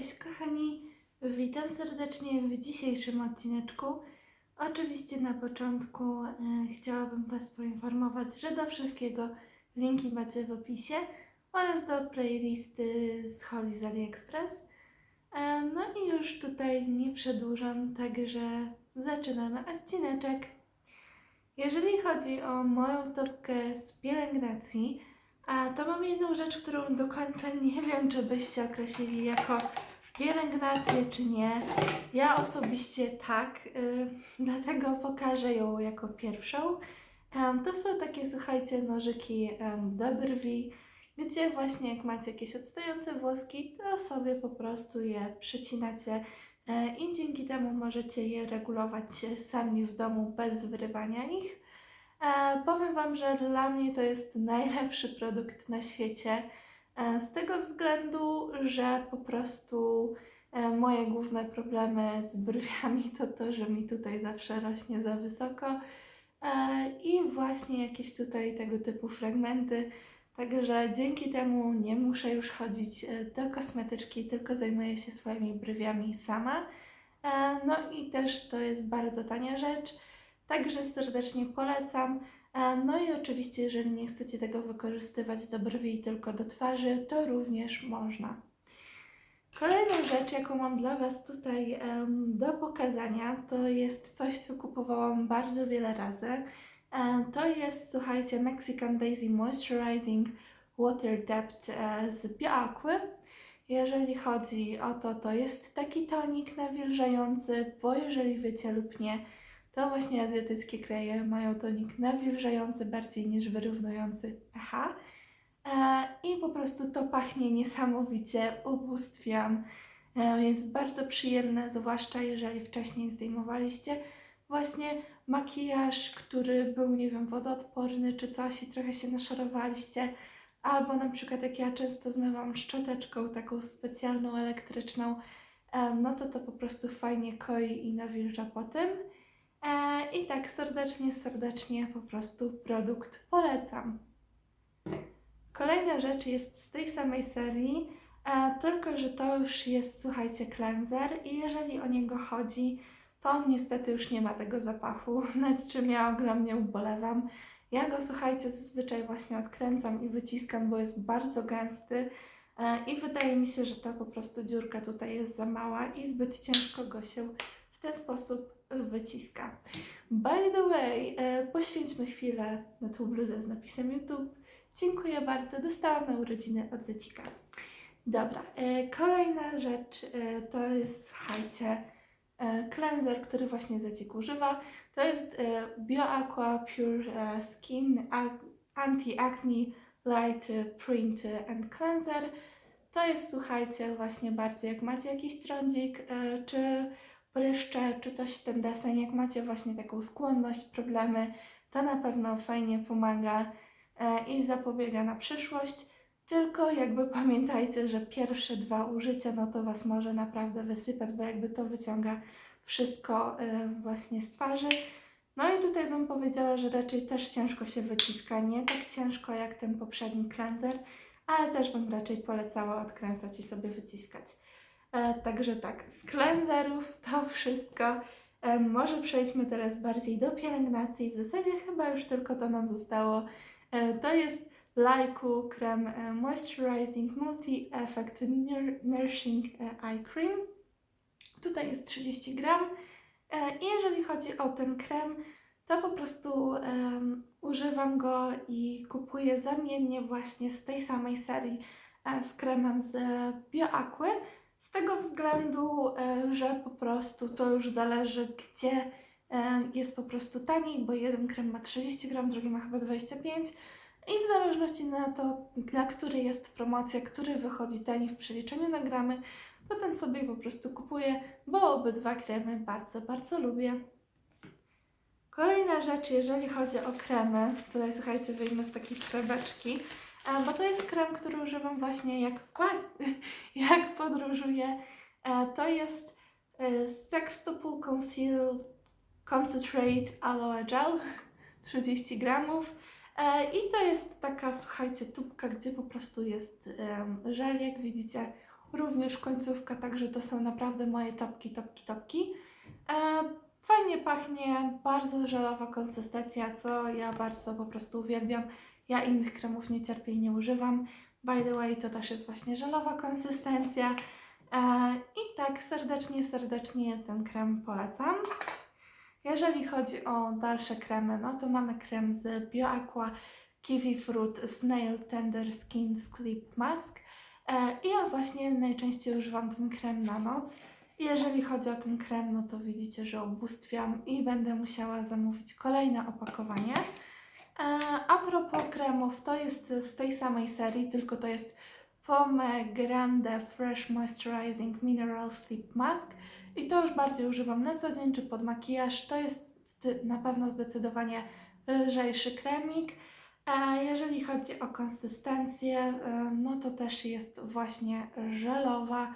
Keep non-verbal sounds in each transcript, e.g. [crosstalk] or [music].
Cześć kochani, witam serdecznie w dzisiejszym odcineczku. Oczywiście na początku e, chciałabym Was poinformować, że do wszystkiego linki macie w opisie oraz do playlisty z Holly z AliExpress. E, no i już tutaj nie przedłużam, także zaczynamy odcineczek. Jeżeli chodzi o moją topkę z pielęgnacji, a to mam jedną rzecz, którą do końca nie wiem, czy byście określili jako pielęgnację, czy nie. Ja osobiście tak, y, [laughs] dlatego pokażę ją jako pierwszą. Em, to są takie, słuchajcie, nożyki em, do brwi, gdzie właśnie jak macie jakieś odstające włoski, to sobie po prostu je przycinacie e, i dzięki temu możecie je regulować sami w domu bez wyrywania ich. E, powiem Wam, że dla mnie to jest najlepszy produkt na świecie. E, z tego względu, że po prostu e, moje główne problemy z brwiami to to, że mi tutaj zawsze rośnie za wysoko e, i właśnie jakieś tutaj tego typu fragmenty. Także dzięki temu nie muszę już chodzić do kosmetyczki, tylko zajmuję się swoimi brwiami sama. No i też to jest bardzo tania rzecz. Także serdecznie polecam. No i oczywiście, jeżeli nie chcecie tego wykorzystywać do brwi, tylko do twarzy, to również można. Kolejną rzecz, jaką mam dla Was tutaj em, do pokazania, to jest coś, co kupowałam bardzo wiele razy. E, to jest, słuchajcie, Mexican Daisy Moisturizing Water Depth e, z Bioaqui. Jeżeli chodzi o to, to jest taki tonik nawilżający, bo jeżeli wiecie lub nie, to właśnie azjatyckie kraje mają tonik nawilżający bardziej niż wyrównujący pH. E, I po prostu to pachnie niesamowicie, ubóstwiam. E, Jest bardzo przyjemne, zwłaszcza jeżeli wcześniej zdejmowaliście właśnie makijaż, który był, nie wiem, wodoodporny czy coś i trochę się naszarowaliście. Albo na przykład jak ja często zmywam szczoteczką taką specjalną elektryczną, e, no to to po prostu fajnie koi i nawilża po tym. E, I tak serdecznie, serdecznie po prostu produkt polecam. Kolejna rzecz jest z tej samej serii, e, tylko że to już jest, słuchajcie, cleanser i jeżeli o niego chodzi, to on niestety już nie ma tego zapachu, [laughs] nad czym ja ogromnie ubolewam. Ja go, słuchajcie, zazwyczaj właśnie odkręcam i wyciskam, bo jest bardzo gęsty e, i wydaje mi się, że ta po prostu dziurka tutaj jest za mała i zbyt ciężko go się w ten sposób wyciska. By the way, e, poświęćmy chwilę na tą bluzę z napisem YouTube. Dziękuję bardzo, dostałam na urodziny od Zecika. Dobra, e, kolejna rzecz e, to jest, słuchajcie, cleanser, który właśnie Zecik używa. To jest BioAqua Pure Skin Ac- Anti-Acne Light Print and Cleanser. To jest, słuchajcie, właśnie bardziej jak macie jakiś trądzik, czy pryszcze, czy coś w ten deseń, jak macie właśnie taką skłonność, problemy, to na pewno fajnie pomaga e, i zapobiega na przyszłość. Tylko jakby pamiętajcie, że pierwsze dwa użycia, no to Was może naprawdę wysypać, bo jakby to wyciąga wszystko e, właśnie z twarzy. No i tutaj bym powiedziała, że raczej też ciężko się wyciska, nie tak ciężko jak ten poprzedni cleanser, ale też bym raczej polecała odkręcać i sobie wyciskać. E, także tak, z cleanserów to wszystko. E, może przejdźmy teraz bardziej do pielęgnacji. W zasadzie chyba już tylko to nam zostało. E, to jest Laiku krem Moisturizing Multi-Effect Nur- Nourishing Eye Cream. Tutaj jest 30 gram. I jeżeli chodzi o ten krem, to po prostu em, używam go i kupuję zamiennie właśnie z tej samej serii z kremem z BioAqui. Z tego względu, e, że po prostu to już zależy, gdzie e, jest po prostu taniej, bo jeden krem ma 30 gram, drugi ma chyba 25 i w zależności na to, na który jest promocja, który wychodzi taniej w przeliczeniu na gramy, to ten sobie po prostu kupuję, bo obydwa kremy bardzo, bardzo lubię. Kolejna rzecz, jeżeli chodzi o kremy, tutaj słuchajcie, wyjmę z takiej torebeczki, bo to jest krem, który używam właśnie jak, [laughs] jak podróżuję. E, To jest e, Sextuple Concentrate Aloe Gel [laughs] 30 gramów. E, I to jest taka, słuchajcie, tubka, gdzie po prostu jest żel, jak widzicie, również końcówka, także to są naprawdę moje topki, topki, topki. E, fajnie pachnie, bardzo żelowa konsystencja, co ja bardzo po prostu uwielbiam. Ja innych kremów nie cierpię i nie używam. By the way, to też jest właśnie żelowa konsystencja. E, I tak serdecznie, serdecznie ten krem polecam. Jeżeli chodzi o dalsze kremy, no to mamy krem z BioAqua Kiwi Fruit Snail Tender Skin Sleep Mask. E, I ja właśnie najczęściej używam ten krem na noc. Jeżeli chodzi o ten krem, no to widzicie, że ubóstwiam i będę musiała zamówić kolejne opakowanie. E, A propos kremów, to jest z tej samej serii, tylko to jest Pomme Grande Fresh Moisturizing Mineral Sleep Mask. I to już bardziej używam na co dzień czy pod makijaż. To jest na pewno zdecydowanie lżejszy kremik. A jeżeli chodzi o konsystencję, e, no to też jest właśnie żelowa.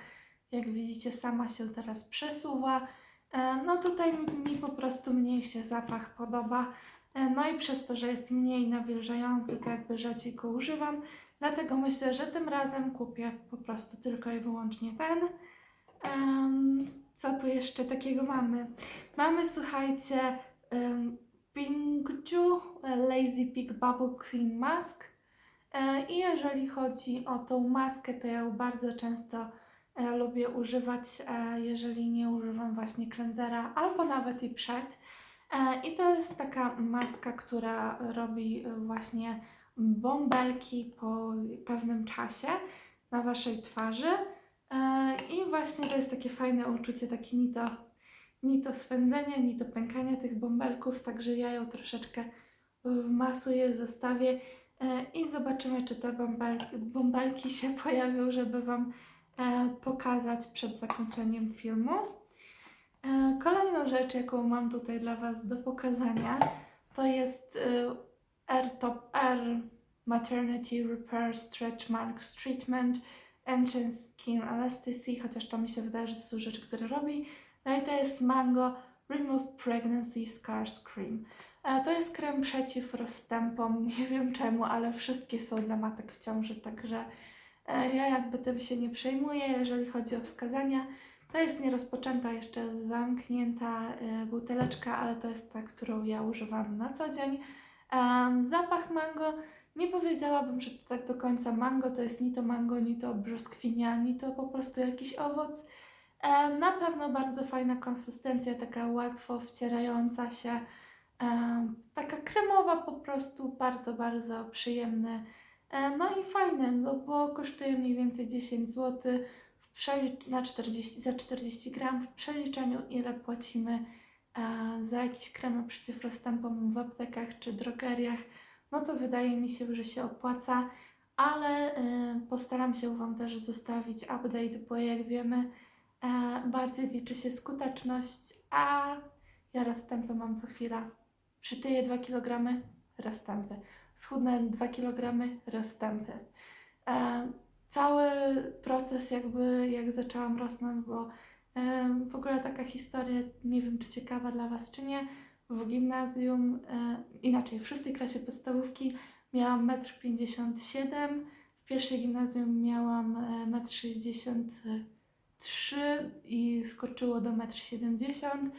Jak widzicie, sama się teraz przesuwa. E, No tutaj mi po prostu mniej się zapach podoba. E, No i przez to, że jest mniej nawilżający, to jakby rzadziej go używam. Dlatego myślę, że tym razem kupię po prostu tylko i wyłącznie ten. Co tu jeszcze takiego mamy? Mamy, słuchajcie, um, Bingju Lazy Pig Bubble Clean Mask. E, I jeżeli chodzi o tą maskę, to ja ją bardzo często e, lubię używać, e, jeżeli nie używam właśnie cleansera, albo nawet i przed. E, I to jest taka maska, która robi e, właśnie bąbelki po pewnym czasie na waszej twarzy. E, I właśnie to jest takie fajne uczucie, takie ni to, ni to swędzenia, ni to pękania tych bąbelków, także ja ją troszeczkę wmasuję, zostawię i zobaczymy, czy te bąbelki, bąbelki się [laughs] pojawią, żeby Wam pokazać przed zakończeniem filmu. E, Kolejną rzecz, jaką mam tutaj dla Was do pokazania, to jest e, R-Top R Maternity Repair Stretch Marks Treatment Enchant Skin Elasticity, chociaż to mi się wydaje, że to są rzeczy, które robi. No i to jest Mango Remove Pregnancy Scars Cream. E, To jest krem przeciw rozstępom, [laughs] nie wiem czemu, ale wszystkie są dla matek w ciąży, także e, ja jakby tym się nie przejmuję, jeżeli chodzi o wskazania. To jest nierozpoczęta, jeszcze zamknięta e, buteleczka, ale to jest ta, którą ja używam na co dzień. Zapach mango, nie powiedziałabym, że to tak do końca mango, to jest ni to mango, ni to brzoskwinia, ni to po prostu jakiś owoc. Na pewno bardzo fajna konsystencja, taka łatwo wcierająca się, taka kremowa po prostu, bardzo, bardzo przyjemny. E, no i fajny, no bo kosztuje mniej więcej 10 zł przelicz- na 40, za 40 gram. W przeliczeniu ile płacimy e, za jakieś kremy przeciw rozstępom w aptekach czy drogeriach, no to wydaje mi się, że się opłaca, ale e, postaram się Wam też zostawić update, bo jak wiemy, e, bardziej liczy się skuteczność, a ja rozstępy mam co chwila. Przytyję 2 kg, rozstępy. Schudnę 2 kg, rozstępy. E, cały proces jakby jak zaczęłam rosnąć, bo e, w ogóle taka historia, nie wiem czy ciekawa dla Was czy nie, w gimnazjum, e, inaczej w szóstej klasie podstawówki miałam 1,57 m, w pierwszej gimnazjum miałam e, 1,63 m i skoczyło do 1,70 m,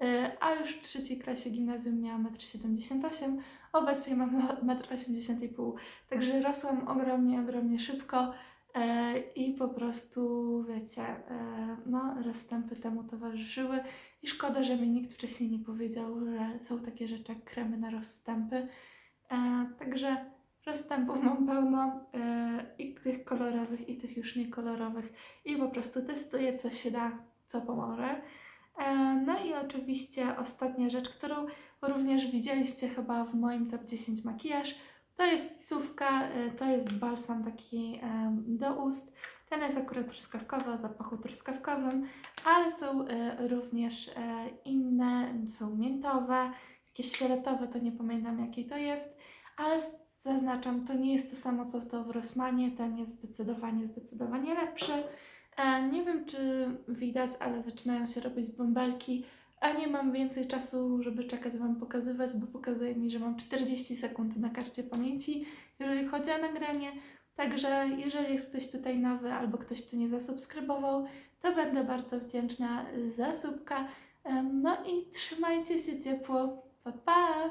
e, a już w trzeciej klasie gimnazjum miałam 1,78 m, obecnie mam 1,80 m. Także rosłam ogromnie, ogromnie szybko e, i po prostu, wiecie, e, no, rozstępy temu towarzyszyły. I szkoda, że mi nikt wcześniej nie powiedział, że są takie rzeczy jak kremy na rozstępy. E, także rozstępów mam pełno i tych kolorowych, i tych już niekolorowych. I po prostu testuję, co się da, co pomoże. E, no i oczywiście ostatnia rzecz, którą również widzieliście chyba w moim top 10 makijaż, to jest sówka, e, to jest balsam taki em, do ust. Ten jest akurat truskawkowy, o zapachu truskawkowym, ale są e, również e, inne, są miętowe, jakieś fioletowe, to nie pamiętam jakiej to jest, ale zaznaczam, to nie jest to samo co to w Rossmanie, ten jest zdecydowanie, zdecydowanie lepszy. Nie wiem czy widać, ale zaczynają się robić bąbelki, a nie mam więcej czasu, żeby czekać Wam pokazywać, bo pokazuje mi, że mam 40 sekund na karcie pamięci, jeżeli chodzi o nagranie. Także jeżeli jest ktoś tutaj nowy albo ktoś tu nie zasubskrybował, to będę bardzo wdzięczna za subka. No i trzymajcie się ciepło. Pa, pa!